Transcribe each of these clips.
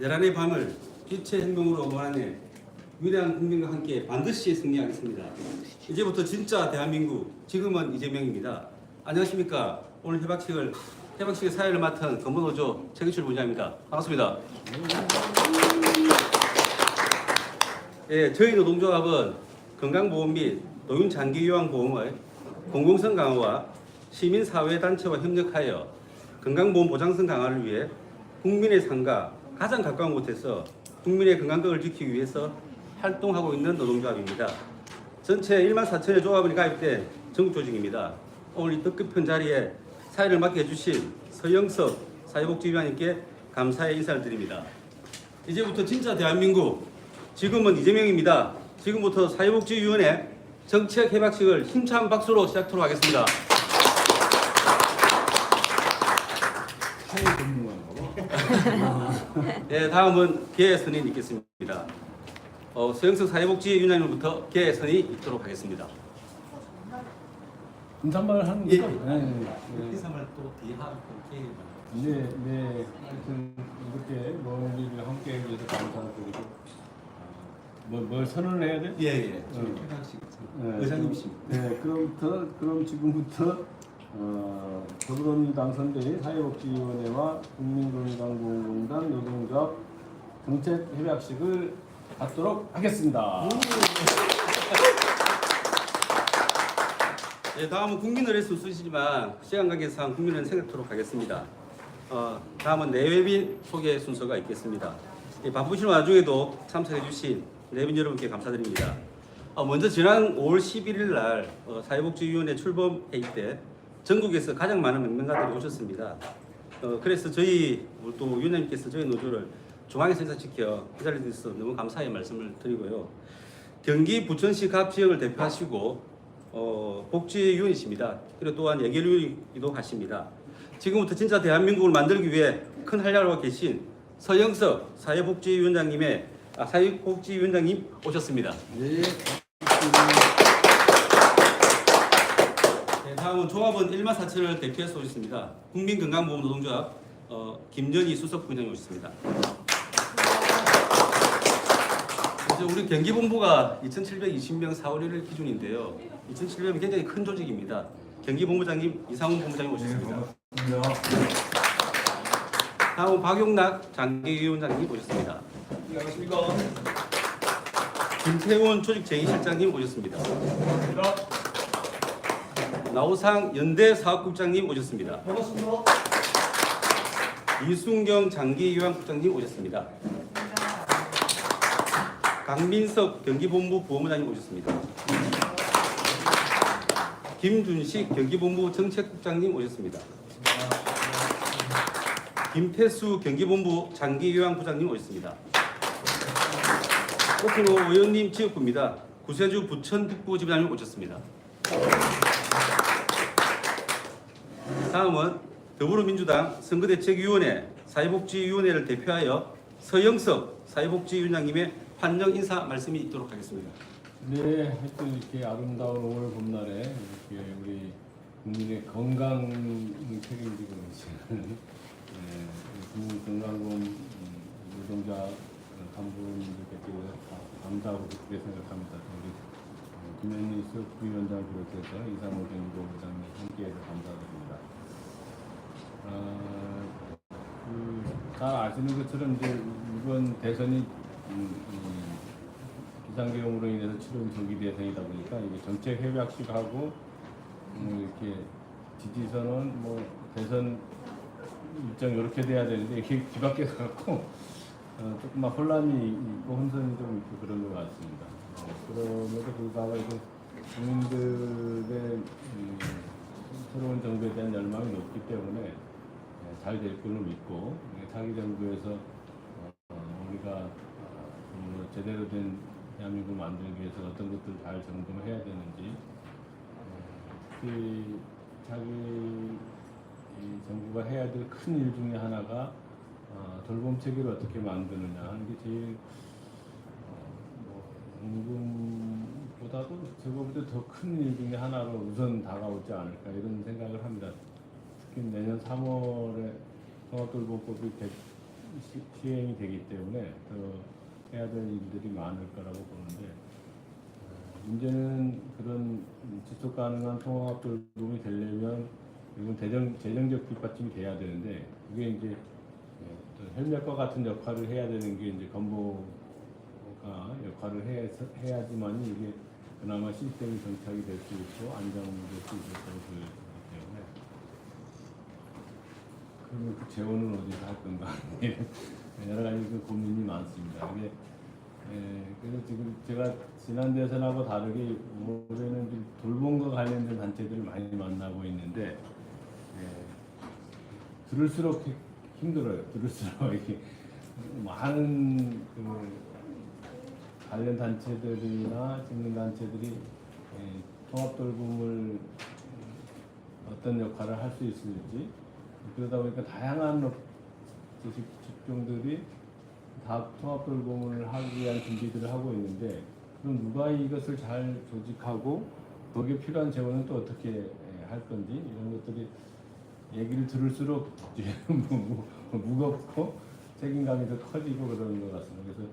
내란의 밤을 빛의 행동으로 원하네 위대한 국민과 함께 반드시 승리하겠습니다. 이제부터 진짜 대한민국 지금은 이재명입니다. 안녕하십니까? 오늘 해박식을 해박식의 사회를 맡은 건보노조 최기출 부장입니다. 반갑습니다. 예, 저희 노동조합은 건강보험 및 노인장기요양보험의 공공성 강화와 시민사회단체와 협력하여 건강보험 보장성 강화를 위해 국민의 삶과 가장 가까운 곳에서 국민의 건강을 지키기 위해서 활동하고 있는 노동조합입니다. 전체 1만 4천여 조합원이 가입된 전국 조직입니다. 오늘 이 뜻깊은 자리에 사회를 맡게 해주신 서영석 사회복지위원님께 감사의 인사를 드립니다. 이제부터 진짜 대한민국 지금은 이재명입니다. 지금부터 사회복지위원회 정책 해박식을 힘찬 박수로 시작하도록 하겠습니다. 사회 전문가고 네, 다음은 개선인 있겠습니다. 어, 서영석 사회복지 위원장님부터 개선이 있도록 하겠습니다. 인사말 하는 예. 거죠? 네, 네. 인사말 또 뒤하고 네, 네. 하여튼 이렇게 먼 일을 함께 해주셔서 감사드리고 뭐, 뭘 선언을 해야 돼? 예, 예. 음. 네, 의장님이십니다. 네, 그럼부터 그럼 지금부터 어, 더불어민주당 당선된 사회복지위원회와 국민건강보험공단 노동조합 정책 협약식을 갖도록 하겠습니다. 예, 다음은 국민의례 순서이지만 시간 관계상 국민은 생각토록 하겠습니다. 어, 다음은 내외빈 소개 순서가 있겠습니다. 이 바쁘신 와중에도 참석해주신 내빈 여러분께 감사드립니다. 어, 먼저 지난 5월 11일 날 어, 사회복지위원회 출범 회의 때 전국에서 가장 많은 명명가들이 오셨습니다. 어, 그래서 저희 또 위원장님께서 저희 노조를 중앙에 생산시켜 대해서 너무 감사의 말씀을 드리고요. 경기 부천시 갑 지역을 대표하시고 어, 복지위원이십니다. 그리고 또한 예결위도 하십니다. 지금부터 진짜 대한민국을 만들기 위해 큰 활약을 하고 계신 서영석 사회복지위원장님의 아, 사회복지위원장님 오셨습니다. 네. 네, 다음은 조합원 1만 4천을 대표해서 오셨습니다. 국민건강보험 노동조합 어, 김전희 수석 부장님 오셨습니다. 이제 우리 경기본부가 2,720명 4월 1일 기준인데요. 2,700명 굉장히 큰 조직입니다. 경기본부장님 이상훈 본부장님 오셨습니다. 다음 박용락 장기위원장님 오셨습니다. 안녕하십니까. 김태훈 조직 제2실장님 오셨습니다. 나우상 연대 사업국장님 오셨습니다. 반갑습니다. 이순경 장기요양국장님 오셨습니다. 강민석 경기본부 부원장님 오셨습니다. 김준식 경기본부 정책국장님 오셨습니다. 김태수 경기본부 장기요양부장님 오셨습니다. 꽃으로 의원님 지역구입니다. 구세주 부천특구 지부장님 오셨습니다. 다음은 더불어민주당 선거대책위원회 사회복지위원회를 대표하여 서영석 사회복지위원장님의 환영 인사 말씀이 있도록 하겠습니다. 네, 하여튼 이렇게 아름다운 5월 봄날에 이렇게 우리 국민의 건강 책임지고 계시는 네, 국민 건강보험 음, 노동자 간부님들께 감사하고 그렇게 생각합니다. 우리 어, 김현희 수석부위원장 비롯해서 이상호 정보부장님 함께해서 감사드립니다. 어, 그, 잘 아시는 것처럼 이제 이번 대선이 음, 이 비상계엄으로 인해서 치른 조기 대선이다 보니까 이게 정책 협약식하고 음, 이렇게 지지선언 뭐 대선 일정 이렇게 돼야 되는데 이게 뒤바뀌어 갖고 어, 조금만 혼란이 있고 혼선이 좀 있고 그런 것 같습니다. 어, 그럼에도 불구하고 이제 국민들의 음, 새로운 정부에 대한 열망이 높기 때문에 잘 될 걸로 믿고 예, 차기 정부에서 어, 우리가 어, 좀 제대로 된 대한민국을 만들기 위해서 어떤 것들을 잘 점검해야 되는지 어, 특히 자기 이 정부가 해야 될 큰 일 중에 하나가 어, 돌봄 체계를 어떻게 만드느냐 하는 게 제일 어, 뭐 임금보다도 제가 볼 때 더 큰 일 중에 하나로 우선 다가오지 않을까 이런 생각을 합니다. 내년 3월에 종합돌봄법이 백- 시, 시행이 되기 때문에 더 해야 될 일들이 많을 거라고 보는데 어, 문제는 그런 지속 가능한 통합 돌봄이 되려면 이건 재정, 재정적 뒷받침이 돼야 되는데 그게 이제 예, 어떤 헬멧과 같은 역할을 해야 되는 게 이제 건보가 역할을 해서, 해야지만 이게 그나마 시스템이 정착이 될 수 있고 안정될 수 있을 거라고 보여지기 때문에 그러면 그 재원은 어디서 할 건가 여러 가지 그 고민이 많습니다. 이게 예, 그래서 지금 제가 지난 대선하고 다르게 올해는 좀 돌봄과 관련된 단체들을 많이 만나고 있는데 예, 들을수록 히- 힘들어요. 들을수록 이렇게 많은 그 관련 단체들이나 직능 단체들이 예, 통합 돌봄을 어떤 역할을 할 수 있을지 그러다 보니까 다양한 업- 직- 직종들이 다 통합 돌봄을 하기 위한 준비들을 하고 있는데 그럼 누가 이것을 잘 조직하고 거기에 필요한 재원은 또 어떻게 예, 할 건지 이런 것들이 얘기를 들을수록 무겁고 책임감이 더 커지고 그러는 것 같습니다. 그래서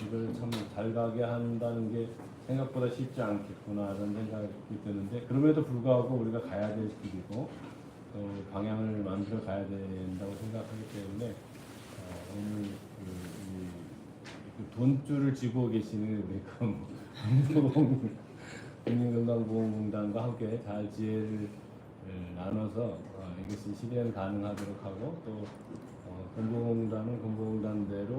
이걸 참 잘 가게 한다는 게 생각보다 쉽지 않겠구나라는 생각이 드는데 그럼에도 불구하고 우리가 가야 될 길이고 또 방향을 만들어 가야 된다고 생각하기 때문에 어, 오늘 그, 이, 그 돈줄을 쥐고 계시는 우리 그 국민건강보험공단과 함께 잘 지혜를 에, 나눠서 어, 이것이 실현 가능하도록 하고 또 어, 건보공단은 건보공단대로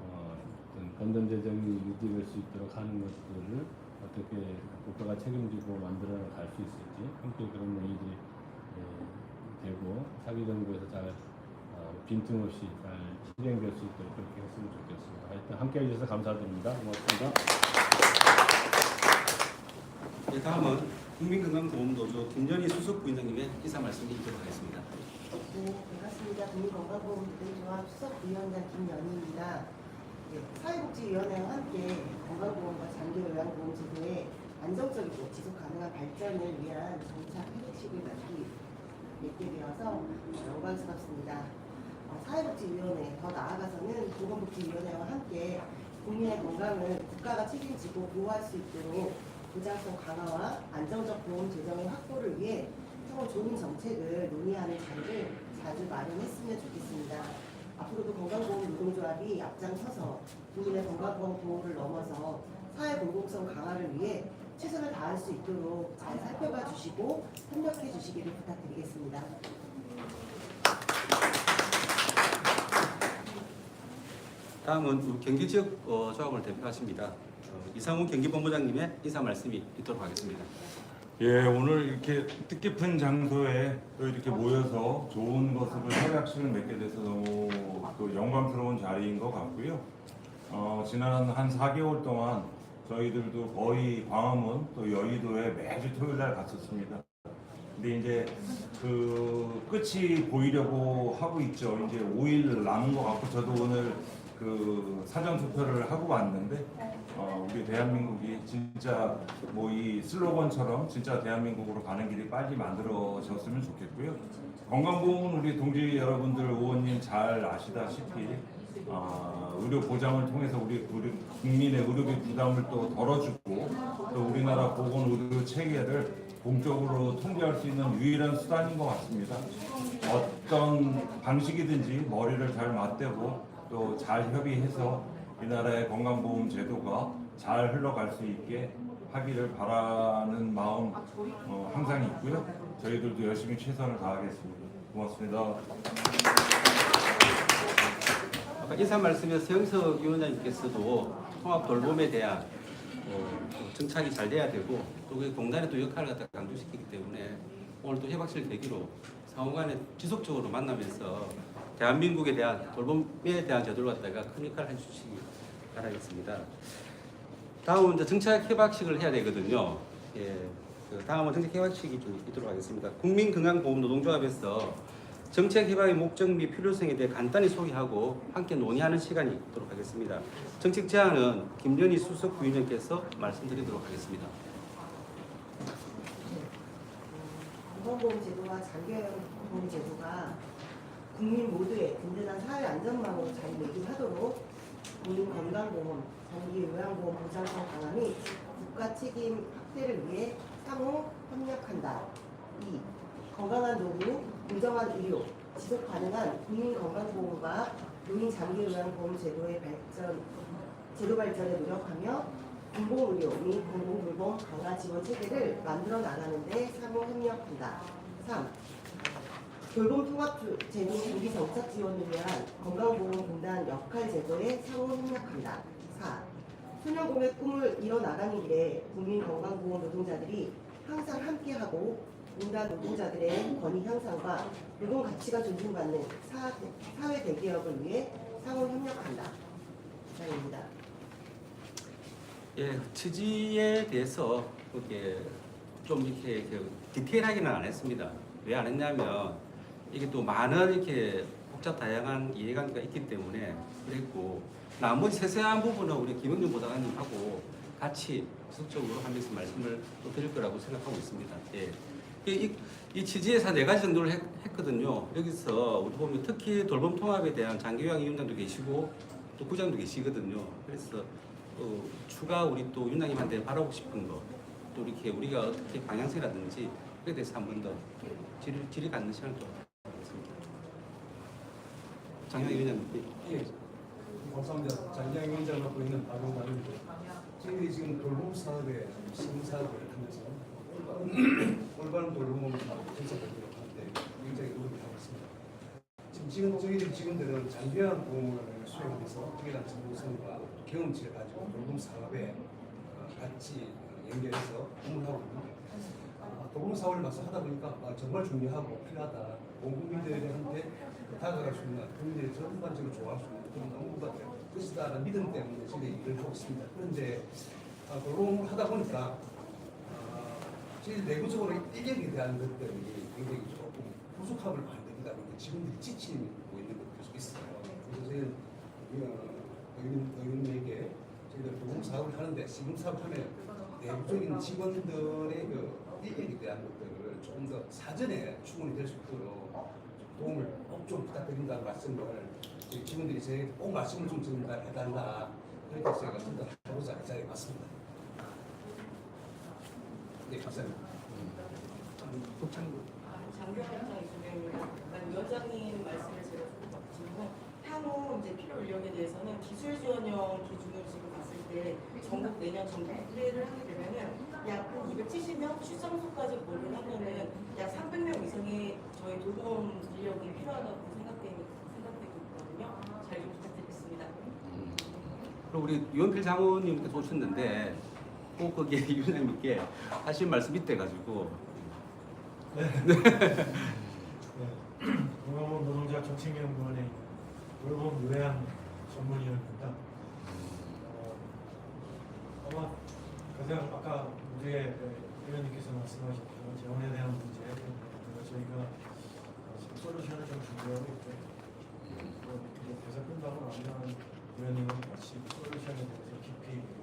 어, 어떤 건전 재정이 유지될 수 있도록 하는 것들을 어떻게 국가가 책임지고 만들어 갈 수 있을지 함께 그런 얘기들이 에, 되고 사기 정부에서 잘 어, 빈틈없이 잘 실행될 수 있도록 그렇게 했으면 좋겠습니다. 하여튼 함께 해주셔서 감사드립니다. 고맙습니다. 예, 다음은 국민건강보험노조 김연희 수석 부위원장님의 인사 말씀을 드리도록 하겠습니다. 네, 반갑습니다. 국민건강보험노조조합 수석위원장 김연희입니다. 네, 사회복지위원회와 함께 건강보험과 장기요양보험 제도의 안정적이고 지속 가능한 발전을 위한 정착 회칙을 맡기 맺게 되어서 영광스럽습니다. 어, 사회복지위원회, 더 나아가서는 보건복지위원회와 함께 국민의 건강을 국가가 책임지고 보호할 수 있도록 보장성 강화와 안정적 보험 재정의 확보를 위해 서로 좋은 정책을 논의하는 자리를 자주 마련했으면 좋겠습니다. 앞으로도 건강보험 노동조합이 앞장서서 국민의 건강보험 보호를 넘어서 사회 공공성 강화를 위해 최선을 다할 수 있도록 잘 살펴봐 주시고 협력해 주시기를 부탁드리겠습니다. 다음은 우리 경기 지역 어, 조합을 대표하십니다. 어, 이상훈 경기본부장님의 인사 말씀이 있도록 하겠습니다. 예, 오늘 이렇게 뜻깊은 장소에 또 이렇게 모여서 좋은 것을 협약식을 맺게 돼서 너무 또 영광스러운 자리인 것 같고요. 어, 지난 한 4개월 동안 저희들도 거의 광화문 또 여의도에 매주 토요일 날 갔었습니다. 근데 이제 그 끝이 보이려고 하고 있죠. 이제 5일 남은 것 같고 저도 오늘 그 사전 투표를 하고 왔는데 어, 우리 대한민국이 진짜 뭐 이 슬로건처럼 진짜 대한민국으로 가는 길이 빨리 만들어졌으면 좋겠고요. 건강보험은 우리 동지 여러분들 의원님 잘 아시다시피 아, 의료 보장을 통해서 우리, 우리 국민의 의료비 부담을 또 덜어주고 또 우리나라 보건 의료 체계를 공적으로 통제할 수 있는 유일한 수단인 것 같습니다. 어떤 방식이든지 머리를 잘 맞대고 또 잘 협의해서 이 나라의 건강보험 제도가 잘 흘러갈 수 있게 하기를 바라는 마음 어, 항상 있고요. 저희들도 열심히 최선을 다하겠습니다. 고맙습니다. 아까 인사 말씀에서 서영석 위원장님께서도 통합 돌봄에 대한 어, 정착이 잘 돼야 되고 또 그 공단의 또 역할을 갖다 강조시키기 때문에 오늘 또 협약실 계기로 상호간에 지속적으로 만나면서 대한민국에 대한 돌봄에 대한 제도를 갖다가 큰 역할을 해주시기 바라겠습니다. 다음은 이제 정책 협약식을 해야 되거든요. 예, 그 다음은 정책 협약식이 좀 있도록 하겠습니다. 국민건강보험노동조합에서 정책 협약의 목적 및 필요성에 대해 간단히 소개하고 함께 논의하는 시간이 있도록 하겠습니다. 정책 제안은 김연희 수석 부위원장께서 말씀드리도록 하겠습니다. 건강보험 제도와 장기요양보험 제도가 국민 모두의 든든한 사회 안전망으로 자리매김하도록 국민 건강보험, 장기 요양보험 보장성 강화 및 국가 책임 확대를 위해 상호 협력한다. 2. 건강한 노후, 공정한 의료, 지속 가능한 국민 건강보험과 노인 장기 요양보험 제도의 발전, 제도 발전에 노력하며 공공의료 및 공공불보험 강화 지원 체계를 만들어 나가는 데 상호 협력한다. 3. 돌봄 통합 주- 제도 장기 정착 지원을 위한 건강보험공단 역할 제도에 상호 협력한다. 4. 소년공의 꿈을 이뤄나가는 길에 국민 건강보험 노동자들이 항상 함께하고 공단 노동자들의 권익 향상과 노동 가치가 존중받는 사, 사회 대개혁을 위해 상호 협력한다. 이상입니다. 예, 취지에 대해서 그게 좀 이렇게 그 디테일하게는 안 했습니다. 왜 안 했냐면 이게 또 많은 이렇게 복잡 다양한 이해관계가 있기 때문에 그랬고 나머지 세세한 부분은 우리 김영준 보좌관님하고 같이 지속적으로 하면서 말씀을 또 드릴 거라고 생각하고 있습니다. 예. 이, 이, 이 취지에서 네 가지 정도를 했, 했거든요. 여기서 우리 보면 특히 돌봄 통합에 대한 장기요양 위원장도 계시고 또 부장도 계시거든요. 그래서 또 추가 우리 또 윤장님한테 바라고 싶은 거, 또 이렇게 우리가 어떻게 방향성이라든지 그에 대해서 한 번 더 질의, 질의 갖는 시간을 좀 갖겠습니다. 장영 위원장님. 예, 감사합니다. 장기영 위원장을 맡고 있는 박용관입니다. 저희들이 지금 돌봄 사업에 심사를 하면서 올바른, 올바른 돌봄 사업 정책을 하는데 굉장히 노력을 하고 있습니다. 지금, 지금 저희들 직원들은 장기한 보험을 수행해서 특별한 정보성과 경험치를 가지고 돌봄 사업에 어, 같이 연결해서 업무를 하고 있습니다. 아, 돌봄 사업을 막상 하다 보니까 아, 정말 중요하고 필요하다. 온 국민들한테 다가갈 수 있는 국민들이 전반적으로 좋아할 수 있는 그런 업무가 될 것이다라는 믿음 때문에 저희들이 일을 하고 있습니다. 그런데 아, 돌봄을 하다 보니까 아, 저희 내부적으로 인력에 대한 것들이 굉장히 조금 부족함을 많이 느끼다 보니까 직원들이 지치고 있는 것도 계속 있어요. 그래서 저희는 어, 의원, 의원에게 저희들 돌봄 사업을 하는데 지금 사업을 하면 내부적인 직원들의 그 인력에 대한 것들을 조금 더 사전에 충분히 될수 있도록 도움을 꼭 좀 부탁드린다는 말씀을 저희 직원들이 저에게 꼭 말씀을 좀 전달해달라 그렇게 제가 전달하고자 이 자리에 왔습니다. 네, 감사합니다. 장교원장 이수경입니다. 위원장님 말씀을 제가 드리고 향후 이제 필요 인력에 대해서는 기술 지원형 기준으로 지금 봤을 때 전국 내년 전국 플레이를 하게 되면은 약 270명 출장소까지 고려를 하면은 약 300명 이상의 저희 돌봄 인력이 필요하다고 생각되고 생각되고 있거든요. 잘 좀 부탁드리겠습니다. 그리고 우리 유원필 장모님께서 오셨는데 꼭 거기에 위원장님께 하신 말씀 있대 가지고. 공화국 노동자 정책연구원의 돌봄 요양 전문위원입니다. 어, 아마 가장 아까 우리의 의원님께서 말씀하신 그런 재원에 대한 문제 저희가 지금 솔루션을 좀 준비하고 있고 또 대사 끝나고 나면 의원님과 같이 솔루션에 대해서 깊이 좀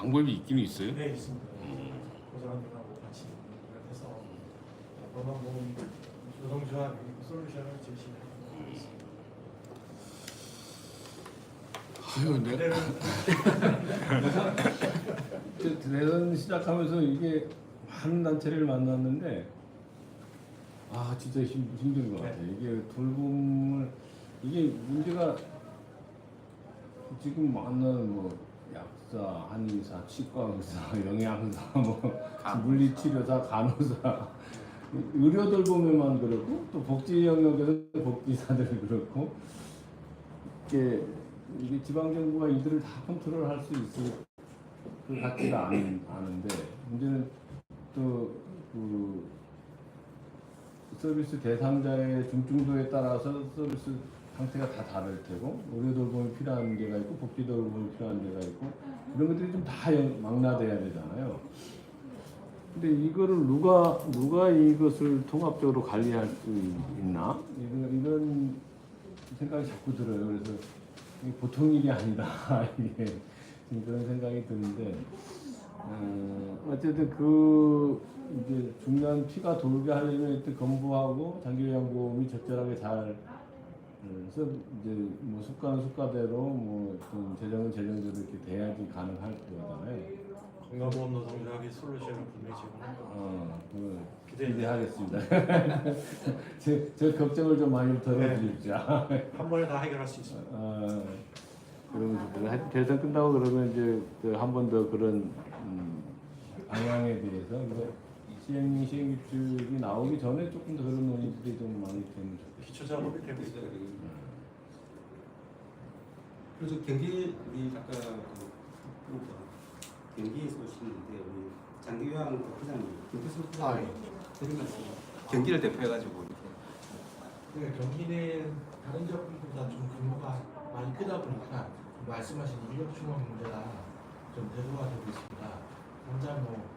방법이 있긴 있어요. 네 있습니다. 보좌관님하고 같이 연락해서 법안보험 노동조합 솔루션을 제시하고 있습니다. 아유, 내가 저 대선 시작하면서 이게 많은 단체를 만났는데 아 진짜 힘, 힘든 것 같아요. 이게 돌봄을 이게 문제가 지금 만나는 뭐 약사, 한의사, 치과 의사, 영양사, 뭐 물리치료사, 간호사, 의료 돌봄에만 그렇고 또 복지 영역에서 복지사들 그렇고 이게 이게 지방 정부가 이들을 다 컨트롤할 수 있을 것 같지가 않, 않은데 문제는 또그 서비스 대상자의 중증도에 따라서 서비스 상태가 다 다를 테고 의료 돌봄이 필요한 데가 있고 복지 돌봄이 필요한 데가 있고 이런 것들이 좀 다 망라돼야 되잖아요. 근데 이거를 누가 누가 이것을 통합적으로 관리할 수 있나 이런, 이런 생각이 자꾸 들어요. 그래서 보통 일이 아니다 이게 그런 생각이 드는데 어, 어쨌든 그 이제 중요한 피가 돌게 하려면 일단 건보하고 장기요양보험이 적절하게 잘 그래서 이제 뭐 습관은 습관대로 뭐 어떤 재정은 재정대로 이렇게 돼야지 가능할 거잖아요. 건강보험 노동조합이 솔루션을 분명히 제공할 겁니다. 어, 그 기대해 기대하겠습니다. 제, 제 걱정을 좀 많이 덜어주십시오. 한 번에 다 해결할 수 있습니다. 어, 그러면 좋겠다. 하여튼 대선 끝나고 그러면 이제 그한번 더 그런 음, 방향에 대해서 이거 시행 시행 규칙이 나오기 전에 조금 더 그런 논의들이 좀 많이 되면 좋겠다. 기초 작업이 되고 있어요. 그래서 경기 우리 아까 그 그러니까 경기에서 오시는데 우리 장기요양 부장님 김태수 부장님 드린 말씀 경기를 대표해가지고 이렇게. 네, 경기는 다른 지역들보다 좀 규모가 많이 크다 보니까 말씀하신 인력 충원 문제가 좀 대두가 되고 있습니다. 당장 뭐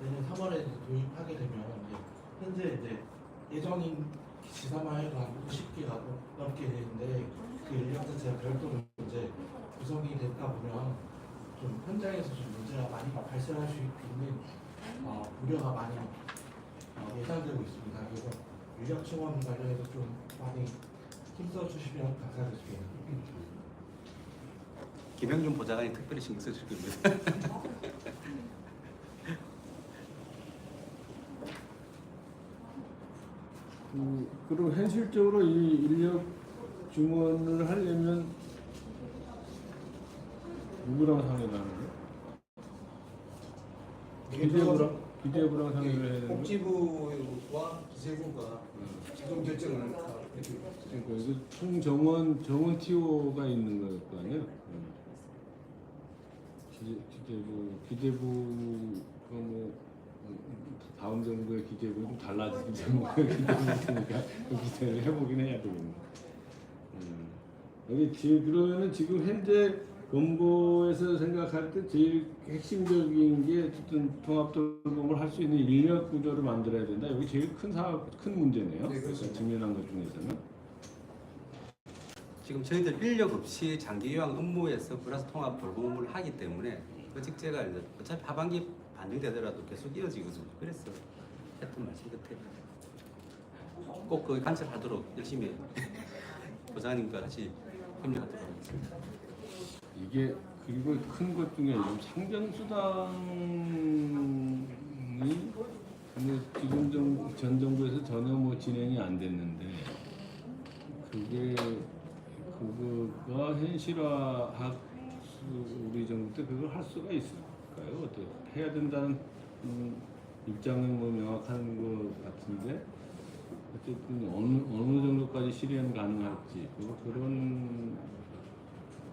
내년 3월에 도입하게 되면 이제 현재 이제 예정인 지사만 해도 한 50개 가 넘게 되는데 그 인력 자체가 별도로 이제 구성이 됐다 보면 좀 현장에서 좀 문제가 많이 발생할 수 있는 어, 우려가 많이 어, 예상되고 있습니다. 그래서 인력 충원 관련해서 좀 많이 힘써 주시면 감사하겠습니다. 김영준 보좌관이 특별히 신경 쓰실 겁니다. 그, 그럼 현실적으로 이 인력 증원을 하려면 누구랑 상의를 하는 거예요? 기재부랑 기재부랑 상의를 해야 되는 거예요? 복지부와 기재부가 최종 결정을 다 그러니까 이거 총 정원 정원 TO가 있는 걸거 아니에요? 음. 기재, 기재부 기재부가 뭐 음, 다음 정부의 기재부 좀 달라지는 정부의 있으니까 그 기재를 해보긴 해야 되겠네. 음. 여기 지 그러면은 지금 현재 건보에서 생각할 때 제일 핵심적인 게 어쨌든 통합 돌봄을 할 수 있는 인력 구조를 만들어야 된다. 여기 제일 큰 사업 큰 문제네요. 네, 그렇습니다. 그러니까 직면한 것 중에서는. 지금 저희들 인력 없이 장기 요양 업무에서 플러스 통합 돌봄을 하기 때문에 그 직제가 이제 어차피 하반기 반영되더라도 계속 이어지거든요. 그래서 했던 말씀 끝에 꼭그 관찰하도록 열심히 부장님과 같이 협력하도록 하겠습니다. 이게 그리고 큰 것 중에 상정수당이 근데 지금 정, 전 정부에서 전혀 뭐 진행이 안 됐는데 그게 그거가 현실화할 수 우리 정부 때 그걸 할 수가 있을까요? 어떻게 해야 된다는 음, 입장은 뭐 명확한 것 같은데 어쨌든 어느 어느 정도까지 실현 가능할지 뭐 그런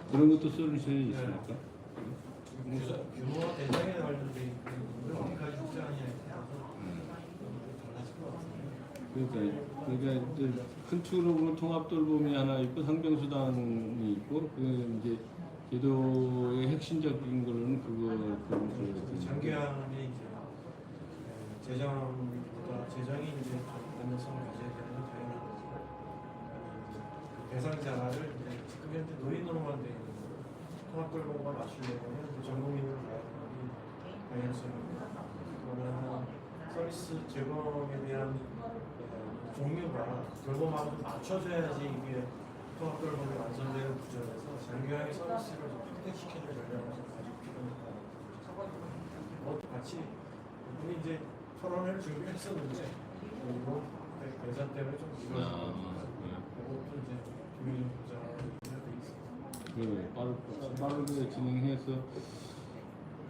그런 것도 솔루션이 있습니까? 규모- 규모와 대상에 달라질 것 같습니다. 그러니까 그러니까 이제 큰 축으로 보면 통합 돌봄이 하나 있고 상병수당이 있고 그 이제 제도의 핵심적인 거는 그거 그. 장기화는 이제 어, 재정보다 재정이 이제 좀 안정성을 가져야 되는 건 당연한 이제 그 대상자를 이제 지금 현재 노인으로만 되어 있는 통합돌봄과 맞추려면 이제 전 국민으로 가야하는 방향성이 그러면 서비스 제공에 대한 어, 종류가 돌봄하고 좀 맞춰져야지 이게 통합돌봄이 완성되는 구조에서 장기화의 서비스를 좀 확대시키는 전략을 좀 가지고 필요하다. 그것도 같이 우리 이제 토론을 준비했었는데 그리고 예산 때문에 좀 아, 미뤄서 네. 그것도 이제 김민준 부장을 하고 있습니다. 그 빠르, 빠르게 진행해서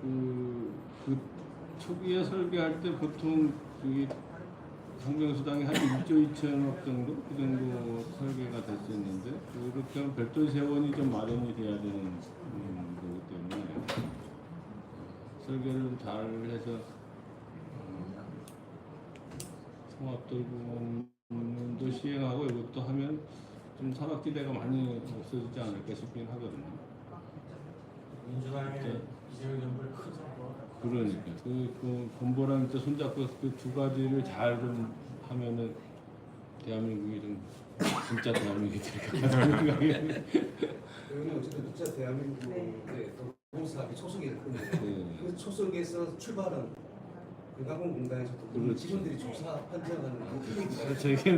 그, 그 초기에 설계할 때 보통 그 상병수당이 한 1조 2천억 정도 그 정도 설계가 됐었는데 그렇게 하면 별도 세원이 좀 마련이 돼야 되는 음, 거기 때문에 설계를 잘 해서 음, 통합돌봄도 시행하고 이것도 하면 좀 산업기대가 많이 없어지지 않을까 싶긴 하거든요. 민주당의 네. 이재명 정부의 큰 성과가 그러니까 그, 그 건보랑 또 손잡고 그 두 가지를 잘 좀 하면은 대한민국이 좀 진짜 대한민국이 될것 같은 생각이. 여기는 어쨌든 진짜 대한민국의 돌봄 사업이 초석일 건데 네. 그 초석에서 출발은 건강공단에서도 우리 그렇지. 직원들이 조사 판정하는 거 그렇죠. 이게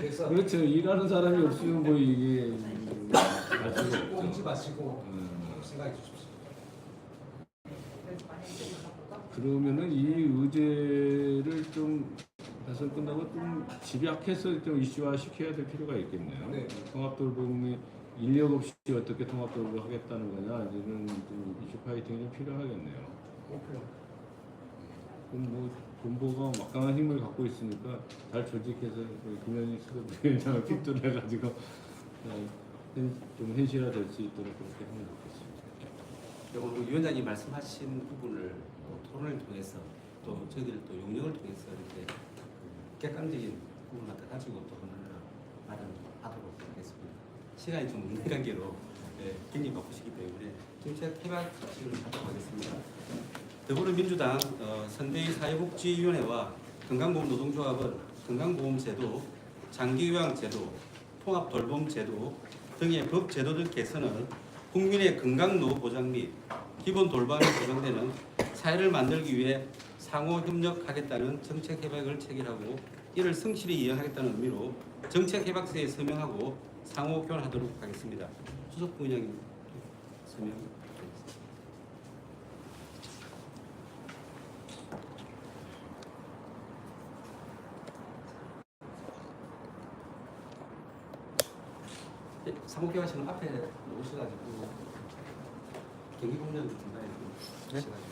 그래서 그렇죠. 일하는 사람이 없으면 뭐 이게 할 수가 꼼지 없죠. 마시고 음. 생각해 주십시오. 그러면은 이 의제를 좀 대선 끝나고 좀 집약해서 좀 이슈화 시켜야 될 필요가 있겠네요. 네. 통합돌봄이 인력 없이 어떻게 통합돌봄을 하겠다는 거냐 이런 좀 이슈 파이팅이 좀 필요하겠네요. 그럼 뭐 본보가 막강한 힘을 갖고 있으니까 잘 조직해서 그 김현희 수석위원장을 픽도를 해가지고 어, 현- 좀 현실화 될 수 있도록 그렇게 하면 좋겠습니다. 오늘 위원장님 말씀하신 부분을 또 토론을 통해서 또 저희들 또 용역을 통해서 이렇게 그 객관적인 부분을 갖다 가지고 또 오늘 마련하도록 하겠습니다. 시간이 좀 없는 관계로 예, 굉장히 바쁘시기 때문에 정책 개발식을 하도록 하겠습니다. 더불어민주당 어, 선대위 사회복지위원회와 건강보험노동조합은 건강보험제도, 장기요양제도, 통합돌봄제도 등의 법 제도들 개선을 국민의 건강 노후 보장 및 기본 돌봄이 보장되는 사회를 만들기 위해 상호 협력하겠다는 정책 협약을 체결하고 이를 성실히 이행하겠다는 의미로 정책 협약서에 서명하고 상호 교환하도록 하겠습니다. 수석 부의장님 서명. 네, 상호 교환실은 앞에 오셔가지고 경기공단 중간에 좀 오셔가지고. 네.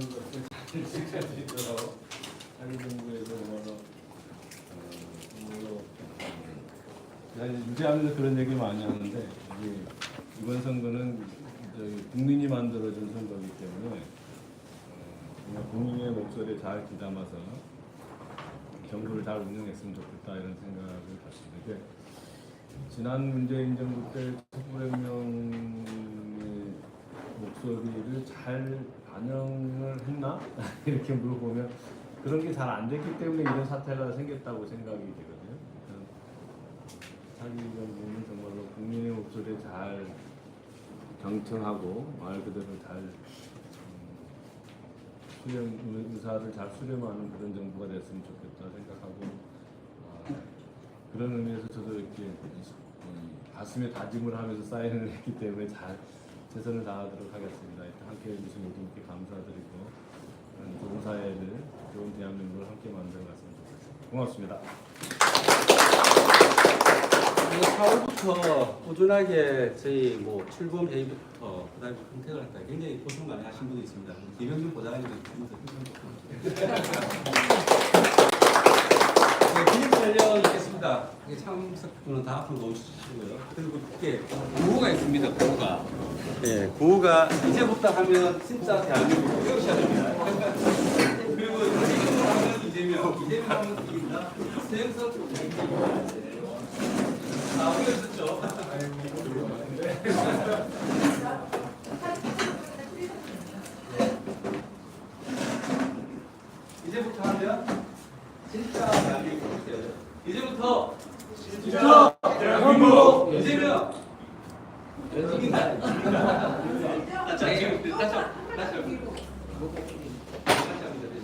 것을 잘 지킬 수 있도록 자기 정부에서 뭐로 뭐로 난 유지하면서 그런 얘기 많이 하는데 이게 이번 선거는 저기 국민이 만들어준 선거이기 때문에 어, 국민의 목소리에 잘 귀담아서 정부를 잘 운영했으면 좋겠다 이런 생각을 갖습니다. 지난 문재인 정부 때 촛불혁명의 목소리를 잘 반영을 했나 이렇게 물어보면 그런 게 잘 안 됐기 때문에 이런 사태가 생겼다고 생각이 되거든요. 자기 정부는 정말로 국민의 목소리에 잘 경청하고 말 그대로 잘 음, 수렴 의사를 잘 수렴하는 그런 정부가 됐으면 좋겠다 생각하고 아, 그런 의미에서 저도 이렇게 음, 가슴에 다짐을 하면서 사인을 했기 때문에 잘 최선을 다하도록 하겠습니다. 함께 해주신 모든 분께 감사드리고 음, 좋은 사회를 좋은 대한민국을 함께 만들어갔으면 좋겠습니다. 고맙습니다. 4월부터 꾸준하게 저희 뭐 출범 회의부터 그다음에 선택을 할까 굉장히 고생 많이 하신 분이 있습니다. 김영준 보좌관님도 네, 기념 촬영 있겠습니다. 이게 참석분은 다 앞으로 놓으시고요. 그리고 이게 구호가 있습니다. 구호가. 네, 구호가 이제부터 하면 진짜 대한민국 외우셔야 됩니다. 그리고 이제부터 하면 이재명, 이재명 하면 이긴다. 서영석 아, 우리였었죠.